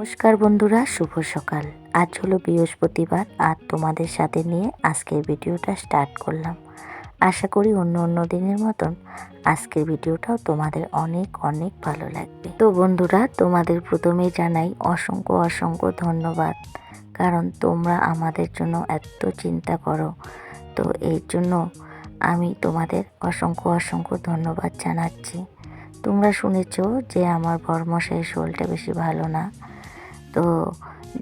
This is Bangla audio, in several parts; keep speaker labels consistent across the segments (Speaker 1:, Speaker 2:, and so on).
Speaker 1: নমস্কার বন্ধুরা, শুভ সকাল। আজ হলো বৃহস্পতিবার, আর তোমাদের সাথে নিয়ে আজকের ভিডিওটা স্টার্ট করলাম। আশা করি অন্য অন্য দিনের মতন আজকের ভিডিওটাও তোমাদের অনেক অনেক ভালো লাগবে। তো বন্ধুরা, তোমাদের প্রথমে জানাই অসংখ্য অসংখ্য ধন্যবাদ, কারণ তোমরা আমাদের জন্য এত চিন্তা করো। তো এই জন্য আমি তোমাদের অসংখ্য অসংখ্য ধন্যবাদ জানাচ্ছি। তোমরা শুনেছ যে আমার বরমশাইয়ের শরীরটা বেশি ভালো না। তো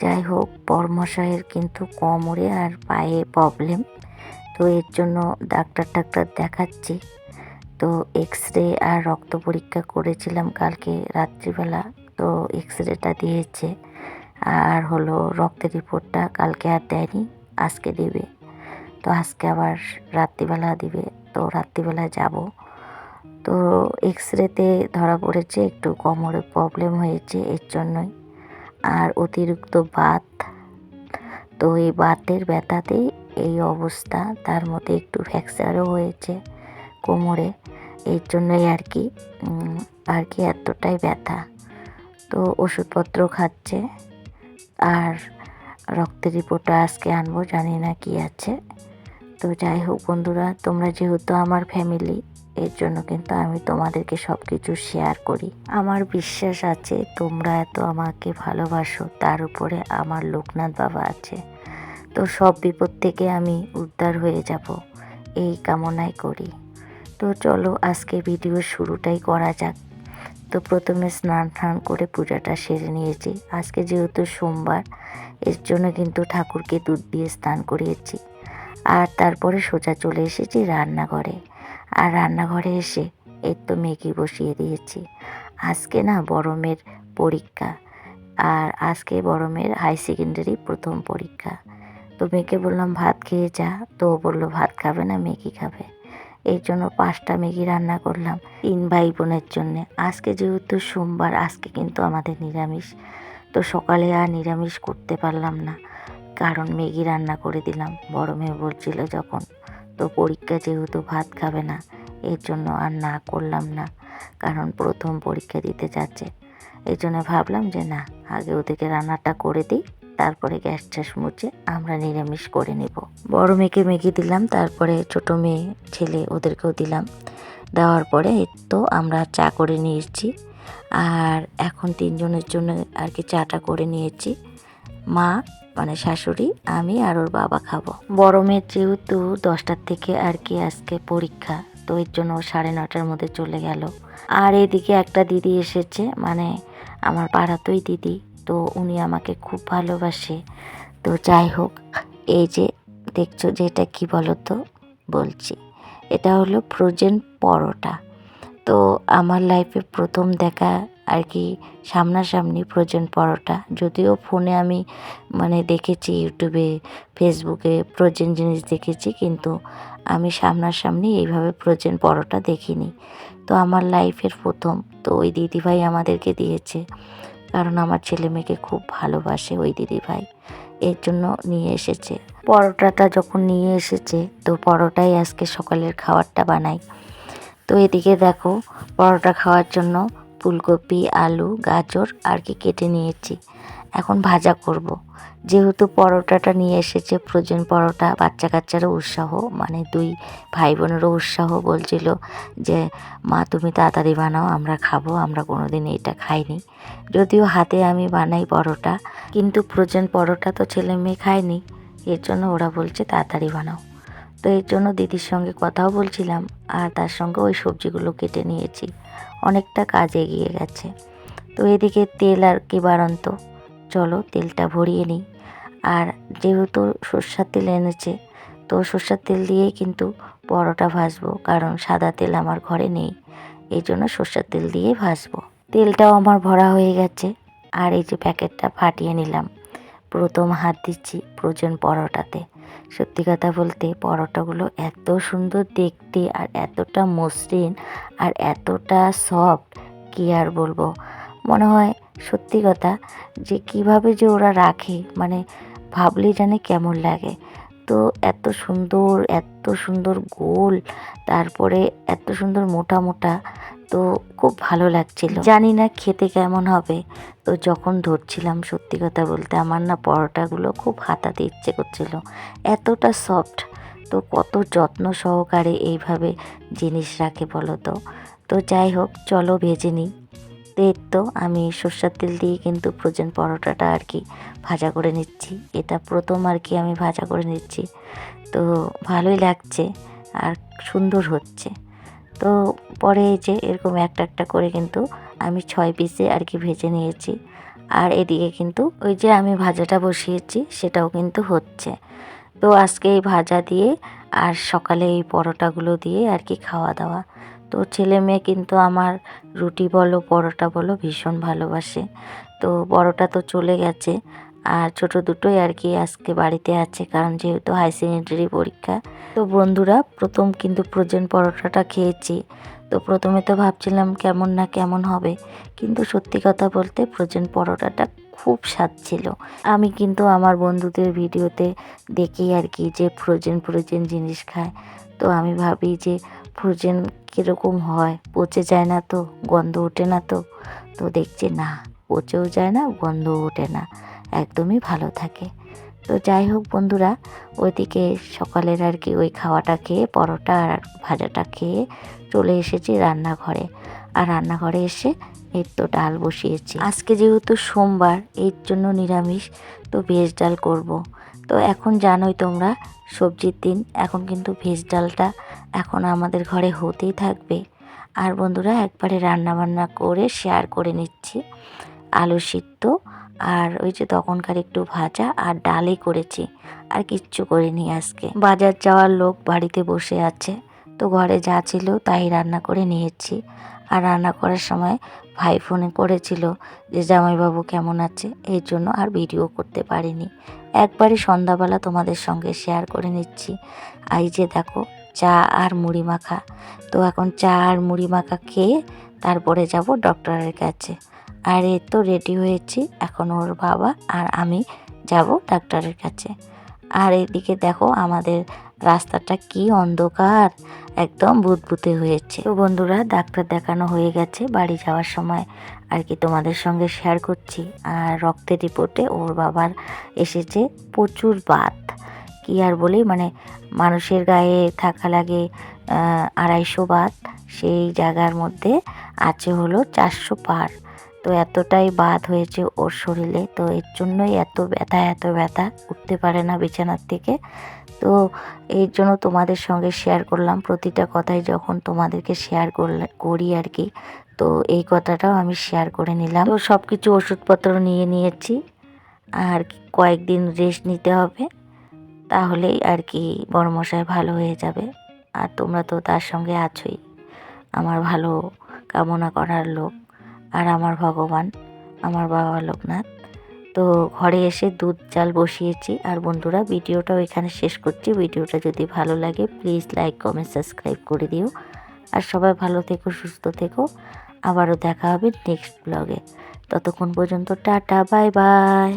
Speaker 1: যাই হোক, বরমশাইয়ের কিন্তু কোমরে আর পায়ে প্রবলেম তো এর জন্য ডাক্তার টাক্তার দেখাচ্ছি। তো এক্স রে আর রক্ত পরীক্ষা করেছিলাম কালকে রাত্রিবেলা। তো এক্স রেটা দিয়েছে। আর হলো রক্তের রিপোর্টটা কালকে আর দেয়নি, আজকে দেবে। তো আজকে আবার রাত্রিবেলা দিবে। তো রাত্রিবেলা যাব। তো এক্স রেতে ধরা পড়েছে, একটু কোমরে প্রবলেম হয়েছে এর জন্যই। আর অতিরিক্ত বাত তো এই বাতের ব্যথাতেই এই অবস্থা। তার মধ্যে একটু ফ্র্যাকচারও হয়েছে কোমরে। এর জন্যই আর কি আর কি এতটাই ব্যথা। তো ওষুধপত্র খাচ্ছে। আর রক্তের রিপোর্টটা আজকে আনব, জানি না কি আছে। তো যাই হোক বন্ধুরা, তোমরা যেহেতু আমার ফ্যামিলি এর জন্য কিন্তু আমি তোমাদেরকে সব কিছু শেয়ার করি। আমার বিশ্বাস আছে তোমরা এত আমাকে ভালোবাসো, তার উপরে আমার লোকনাথ বাবা আছে। তো সব বিপদ থেকে আমি উদ্ধার হয়ে যাব, এই কামনাই করি। তো চলো আজকে ভিডিও শুরুটাই করা যাক। তো প্রথমে স্নান টান করে পূজাটা সেরে নিয়েছি। আজকে যেহেতু সোমবার, এর জন্য কিন্তু ঠাকুরকে দুধ দিয়ে স্নান করিয়েছি। আর তারপরে সোজা চলে এসেছি রান্নাঘরে। আর রান্নাঘরে এসে এর তো ম্যাগি বসিয়ে দিয়েছি। আজকে না বড় মেয়ের পরীক্ষা। আর আজকে বড় মেয়ের হাই সেকেন্ডারি প্রথম পরীক্ষা। তো মেয়েকে বললাম, ভাত খেয়ে যা। তো বলল, ভাত খাবে না ম্যাগি খাবে। এই জন্য পাঁচটা ম্যাগি রান্না করলাম তিন ভাই বোনের জন্যে। আজকে যেহেতু সোমবার, আজকে কিন্তু আমাদের নিরামিষ। তো সকালে আর নিরামিষ করতে পারলাম না। কারণ ম্যাগি রান্না করে দিলাম। বড় মেয়ে বলছিল যখন, তো পরীক্ষা যেহেতু ভাত খাবে না, এর জন্য আর না করলাম না, কারণ প্রথম পরীক্ষা দিতে যাচ্ছে। এই জন্য ভাবলাম যে না, আগে ওদেরকে রান্নাটা করে দিই, তারপরে গ্যাস ট্যাস মুছে আমরা নিরামিষ করে নেব। বড় মেয়েকে মেগি দিলাম, তারপরে ছোট মেয়ে, ছেলে ওদেরকেও দিলাম। দেওয়ার পরে তো আমরা চা করে নিয়েছি, আর এখন তিনজনের জন্য আর কি চাটা করে নিয়েছি। মা মানে শাশুড়ি, আমি আর ওর বাবা খাব। বড় মেয়ের যেহেতু দশটার থেকে আর কি আজকে পরীক্ষা, তো এর জন্য সাড়ে নটার মধ্যে চলে গেল। আর এদিকে একটা দিদি এসেছে মানে আমার পাড়াতেই দিদি, তো উনি আমাকে খুব ভালোবাসে। তো যাই হোক, এই যে দেখছ যে এটা কী বলো তো বলছি, এটা হলো ফ্রোজেন পরোটা। তো আমার লাইফে প্রথম দেখা আর কি সামনাসামনি ফ্রোজেন পরোটা যদিও ফোনে আমি মানে দেখেছি ইউটিউবে, ফেসবুকে ফ্রোজেন জিনিস দেখেছি, কিন্তু আমি সামনাসামনি এইভাবে ফ্রোজেন পরোটা দেখিনি। তো আমার লাইফের প্রথম তো ওই দিদিভাই আমাদেরকে দিয়েছে। কারণ আমার ছেলে মেয়েকে খুব ভালোবাসে ওই দিদিভাই। এর জন্য নিয়ে এসেছে। পরোটাটা যখন নিয়ে এসেছে, তো পরোটাই আজকে সকালের খাবারটা বানাই। তো এদিকে দেখো, পরোটা খাওয়ার জন্য ফুলকপি, আলু, গাজর আর কি কেটে নিয়েছি। এখন ভাজা করব। যেহেতু পরোটাটা নিয়ে এসেছে ফ্রোজেন পরোটা বাচ্চা কাচ্চারও উৎসাহ মানে দুই ভাই বোনেরও উৎসাহ বলছিল যে, মা, তুমি তাড়াতাড়ি বানাও, আমরা খাব, আমরা কোনোদিন এটা খাইনি। যদিও হাতে আমি বানাই পরোটা, কিন্তু ফ্রোজেন পরোটা তো ছেলে মেয়ে খায়নি। এর জন্য ওরা বলছে, তাড়াতাড়ি বানাও। তো এর জন্য দিদির সঙ্গে কথাও বলছিলাম আর তার সঙ্গে ওই সবজিগুলো কেটে নিয়েছি। অনেকটা কাজ এগিয়ে গেছে। তো এদিকে তেল আর কি বাড়ন্ত। চলো তেলটা ভরিয়ে নিই। আর যেহেতু সর্ষার তেল এনেছে, তো সর্ষার তেল দিয়েই কিন্তু পরোটা ভাজবো, কারণ সাদা তেল আমার ঘরে নেই। এই জন্য সর্ষার তেল দিয়েই ভাজবো। তেলটাও আমার ভরা হয়ে গেছে। আর এই যে প্যাকেটটা ফাটিয়ে নিলাম। প্রথম হাত দিচ্ছি প্রয়োজন পরোটাতে। সত্যি কথা বলতে পরোটাগুলো এত সুন্দর দেখতে আর এতটা মসৃণ আর এতটা সফট কি আর বলব? মনে হয় সত্যি কথা যে কীভাবে যে ওরা রাখে মানে ভাবলেই জানে কেমন লাগে। তো এত সুন্দর এত সুন্দর গোল, তারপরে এত সুন্দর মোটা মোটা তো খুব ভালো লাগছিল। জানি না খেতে কেমন হবে। তো যখন ধরছিলাম সত্যি কথা বলতে আমার না পরোটাগুলো খুব হাতাতে ইচ্ছে করছিল। এতটা সফট তো কত যত্ন সহকারে এইভাবে জিনিস রাখে বলো তো। তো যাই হোক, চলো ভেজে নিই। তো এর তো আমি সর্ষের তেল দিয়ে কিন্তু ফ্রোজেন পরোটাটা আর কি ভাজা করে নিচ্ছি। এটা প্রথম আর কি আমি ভাজা করে নিচ্ছি। তো ভালোই লাগছে আর সুন্দর হচ্ছে। তো পরে যে এরকম একটা একটা করে কিন্তু আমি ছয় পিসে আর কি ভেজে নিয়েছি। আর এদিকে কিন্তু ওই যে আমি ভাজাটা বসিয়েছি, সেটাও কিন্তু হচ্ছে। তো আজকে এই ভাজা দিয়ে আর সকালে এই পরোটাগুলো দিয়ে আর কি খাওয়া দাওয়া। তো ছেলে মেয়ে কিন্তু আমার রুটি বলো, পরোটা বলো ভীষণ ভালোবাসে। তো বড়টা তো চলে গেছে। আর ছোট দুটোই আর কি আজকে বাড়িতে আছে, কারণ যেহেতু হাই সেকেন্ডারি পরীক্ষা। তো বন্ধুরা, প্রথম কিন্তু ফ্রোজেন পরোটাটা খেয়েছি। তো প্রথমে তো ভাবছিলাম কেমন না কেমন হবে, কিন্তু সত্যি কথা বলতে ফ্রোজেন পরোটাটা খুব স্বাদ ছিল। আমি কিন্তু আমার বন্ধুদের ভিডিওতে দেখি আর কি যে ফ্রোজেন ফ্রোজেন জিনিস খায়। তো আমি ভাবি যে ফ্রোজেন কীরকম হয়, পচে যায় না তো, গন্ধ ওঠে না তো? তো দেখছি না, পচেও যায় না, গন্ধও ওঠে না। একদমই ভালো থাকে। তো যাই হোক বন্ধুরা, ওইদিকে সকালের আর কি ওই খাওয়াটা খেয়ে, পরোটা আর ভাজাটা খেয়ে চলে এসেছি রান্নাঘরে। আর রান্নাঘরে এসে এই তো ডাল বসিয়েছি। আজকে যেহেতু সোমবার, এর জন্য নিরামিষ, তো ভেজ ডাল করব। তো এখন জানোই তোমরা, সবজির দিন, এখন কিন্তু ভেজ ডালটা এখন আমাদের ঘরে হতেই থাকবে। আর বন্ধুরা, একবারে রান্না বান্না করে শেয়ার করে নিচ্ছি। আলু সিদ্ধ আর ওই যে তখনকার একটু ভাজা আর ডালই করেছি। আর কিচ্ছু করিনি আজকে। বাজার যাওয়ার লোক বাড়িতে বসে আছে। তো ঘরে যা ছিল তাই রান্না করে নিয়েছি। আর রান্না করার সময় ভাই ফোনে করেছিল যে, জামাইবাবু কেমন আছে? এই জন্য আর ভিডিও করতে পারিনি। একবারে সন্ধ্যাবেলা তোমাদের সঙ্গে শেয়ার করে নিচ্ছি। এই যে দেখো, চা আর মুড়ি মাখা। তো এখন চা আর মুড়ি মাখা খেয়ে তারপরে যাব ডক্টরের কাছে। আর এ তো রেডি হয়েছি, এখন ওর বাবা আর আমি যাব ডাক্তারের কাছে। আর এদিকে দেখো আমাদের রাস্তাটা কি অন্ধকার, একদম বুদবুতে হয়েছে। তো বন্ধুরা, ডাক্তার দেখানো হয়ে গেছে বাড়ি যাওয়ার সময়। আর কি তোমাদের সঙ্গে শেয়ার করছি। আর রক্তের রিপোর্টে ওর বাবার এসেছে প্রচুর বাত। কি আর বলি মানে মানুষের গায়ে থাকা লাগে আড়াইশো বাত। সেই জায়গার মধ্যে আছে হলো চারশো পার। তো এতটাই বাদ হয়েছে ওর শরীরে, তো এর জন্যই এত ব্যথা এত ব্যথা। উঠতে পারে না বিছানার থেকে। তো এর জন্য তোমাদের সঙ্গে শেয়ার করলাম। প্রতিটা কথাই যখন তোমাদেরকে শেয়ার করি আর কি, তো এই কথাটাও আমি শেয়ার করে নিলাম। তো সব কিছু ওষুধপত্র নিয়ে নিয়েছি। আর কয়েকদিন রেস্ট নিতে হবে। তাহলেই আর কি বড়মশাই ভালো হয়ে যাবে। আর তোমরা তো তার সঙ্গে আছোই। আমার ভালো কামনা করার লোক। আর আমার ভগবান, আমার বাবা লোকনাথ। তো ঘরে এসে দুধ চাল বসিয়েছি আর বন্ধুরা, ভিডিওটাও এখানে শেষ করছি। ভিডিওটা যদি ভালো লাগে প্লিজ লাইক কমেন্ট সাবস্ক্রাইব করে দিও। আর সবাই ভালো থেকো, সুস্থ থেকো। আবারও দেখা হবে নেক্সট ব্লগে ততক্ষণ পর্যন্ত টাটা বাই বাই